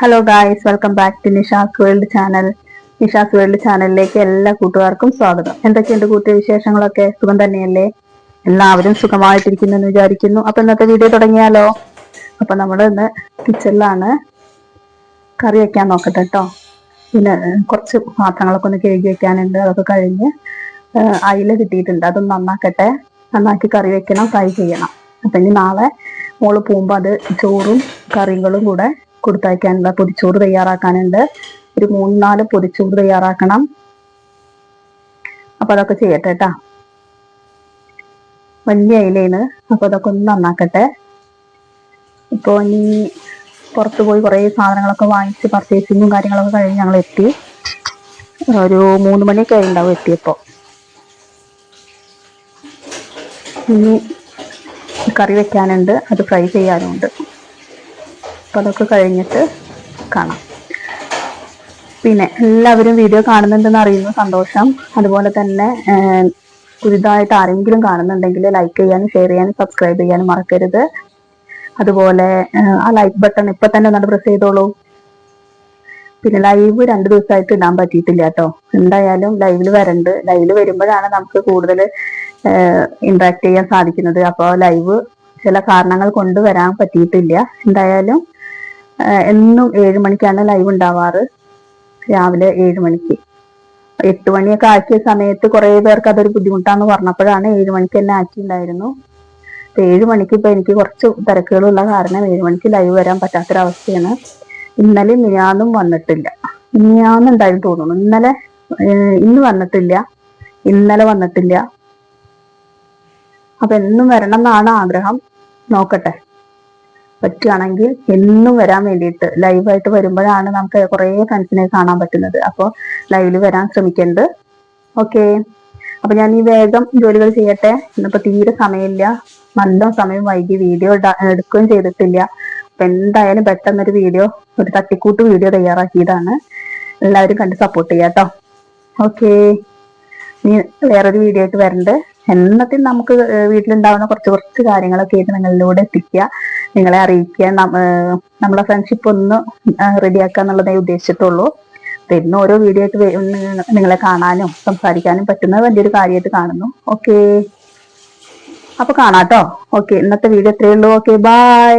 Hello guys welcome back to Nisha's world channel Nisha's world ചാനലിലേക്ക് എല്ലാ കൂട്ടുകാർക്കും സ്വാഗതം. എന്തൊക്കെയുണ്ട് കൂട്ടിയ വിശേഷങ്ങളൊക്കെ? സുഖം തന്നെയല്ലേ? എല്ലാവരും സുഖമായിട്ടിരിക്കുന്നു എന്ന് വിചാരിക്കുന്നു. അപ്പൊ ഇന്നത്തെ വീഡിയോ തുടങ്ങിയാലോ? അപ്പൊ നമ്മൾ ഇന്ന് കിച്ചണിലാണ് കറി വെക്കാൻ നോക്കട്ടെ കേട്ടോ പിന്നെ കുറച്ച് പാത്രങ്ങളൊക്കെ ഒന്ന് കഴുകി വെക്കാനുണ്ട്. അതൊക്കെ കഴിഞ്ഞ് അയില കിട്ടിയിട്ടുണ്ട്. അതൊന്ന് നന്നാക്കട്ടെ. നന്നാക്കി കറി വെക്കണം ഫ്രൈ ചെയ്യണം. അപ്പൊ ഇനി നാളെ മോൾ പോകുമ്പോൾ അത് ചോറും കറികളും കൂടെ കൊടുത്തയക്കാനുള്ള പൊതിച്ചോറ് തയ്യാറാക്കാനുണ്ട്. ഒരു മൂന്ന് നാല് പൊതിച്ചോറ് തയ്യാറാക്കണം. അപ്പൊ അതൊക്കെ ചെയ്യട്ടെ കേട്ടാ വലിയ അയിലാണ്. അപ്പൊ അതൊക്കെ ഒന്ന് നന്നാക്കട്ടെ. ഇപ്പൊ ഇനി പുറത്തു പോയി കുറേ സാധനങ്ങളൊക്കെ വാങ്ങിച്ച് പർച്ചേസിങ്ങും കാര്യങ്ങളൊക്കെ കഴിഞ്ഞ് ഞങ്ങൾ എത്തി. ഒരു മൂന്ന് മണിയൊക്കെ ഉണ്ടാവും എത്തിയപ്പോ. ഇനി കറി വെക്കാനുണ്ട്. അത് ഫ്രൈ ചെയ്യാനുണ്ട്. അപ്പൊ അതൊക്കെ കഴിഞ്ഞിട്ട് കാണാം. പിന്നെ എല്ലാവരും വീഡിയോ കാണുന്നുണ്ടെന്ന് അറിയുന്നു സന്തോഷം. അതുപോലെ തന്നെ പുതിയതായിട്ട് ആരെങ്കിലും കാണുന്നുണ്ടെങ്കിൽ ലൈക്ക് ചെയ്യാനും ഷെയർ ചെയ്യാനും സബ്സ്ക്രൈബ് ചെയ്യാനും മറക്കരുത്. അതുപോലെ ആ ലൈക്ക് ബട്ടൺ ഇപ്പൊ തന്നെ ഒന്നാണ് പ്രസ് ചെയ്തോളൂ. പിന്നെ ലൈവ് രണ്ട് ദിവസമായിട്ട് ഇടാൻ പറ്റിയിട്ടില്ല കേട്ടോ എന്തായാലും ലൈവിൽ വരണ്ട്. ലൈവിൽ വരുമ്പോഴാണ് നമുക്ക് കൂടുതൽ ഇന്ററാക്ട് ചെയ്യാൻ സാധിക്കുന്നത്. അപ്പോൾ ലൈവ് ചില കാരണങ്ങൾ കൊണ്ട് വരാൻ പറ്റിയിട്ടില്ല. എന്തായാലും എന്നും ഏഴ് മണിക്കാണ് ലൈവ് ഉണ്ടാവാറ്. രാവിലെ ഏഴ് മണിക്ക്. എട്ട് മണിയൊക്കെ ആക്കിയ സമയത്ത് കുറെ പേർക്ക് അതൊരു ബുദ്ധിമുട്ടാന്ന് പറഞ്ഞപ്പോഴാണ് ഏഴ് മണിക്ക് തന്നെ ആക്കിയിട്ടുണ്ടായിരുന്നു. ഏഴ് മണിക്ക് ഇപ്പൊ എനിക്ക് കുറച്ച് തിരക്കുകളുള്ള കാരണം ഏഴ് മണിക്ക് ലൈവ് വരാൻ പറ്റാത്തൊരവസ്ഥയാണ്. ഇന്നലെ മിനിയാന്നും വന്നിട്ടില്ല. മിനിയാന്നുണ്ടായിരുന്നു തോന്നുന്നു. ഇന്നലെ ഇന്ന് വന്നിട്ടില്ല. ഇന്നലെ വന്നിട്ടില്ല. അപ്പൊ എന്നും വരണം എന്നാണ് ആഗ്രഹം. നോക്കട്ടെ. പറ്റുകയാണെങ്കിൽ എന്നും വരാൻ വേണ്ടിയിട്ട് ലൈവായിട്ട് വരുമ്പോഴാണ് നമുക്ക് കുറേ ഫ്രണ്ട്സിനെ കാണാൻ പറ്റുന്നത്. അപ്പോൾ ലൈവിൽ വരാൻ ശ്രമിക്കേണ്ടത് ഓക്കെ അപ്പൊ ഞാൻ ഈ വേഗം ജോലികൾ ചെയ്യട്ടെ. ഇന്നിപ്പോ തീരെ സമയമില്ല. നല്ല സമയം വൈകി വീഡിയോ എടുക്കുകയും ചെയ്തിട്ടില്ല. അപ്പൊ എന്തായാലും പെട്ടെന്നൊരു വീഡിയോ ഒരു തട്ടിക്കൂട്ട് വീഡിയോ തയ്യാറാക്കിയതാണ്. എല്ലാവരും കണ്ട് സപ്പോർട്ട് ചെയ്യാം കേട്ടോ ഓക്കെ ഇനി വേറൊരു വീഡിയോ ആയിട്ട് വരണ്ട്. എന്നത്തിൽ നമുക്ക് വീട്ടിലുണ്ടാവുന്ന കുറച്ച് കുറച്ച് കാര്യങ്ങളൊക്കെ ആയിട്ട് നിങ്ങളിലൂടെ എത്തിക്കുക. നിങ്ങളെ അറിയിക്കുക. നമ്മളെ ഫ്രണ്ട്ഷിപ്പ് ഒന്ന് റെഡിയാക്കുക എന്നുള്ളതേ ഉദ്ദേശിച്ചിട്ടുള്ളൂ. തരുന്ന ഓരോ വീഡിയോ ആയിട്ട് നിങ്ങളെ കാണാനും സംസാരിക്കാനും പറ്റുന്ന വലിയൊരു കാര്യമായിട്ട് കാണുന്നു. ഓക്കെ അപ്പൊ കാണാട്ടോ. ഓക്കെ ഇന്നത്തെ വീഡിയോ ഇത്രയേ ഉള്ളൂ. Okay bye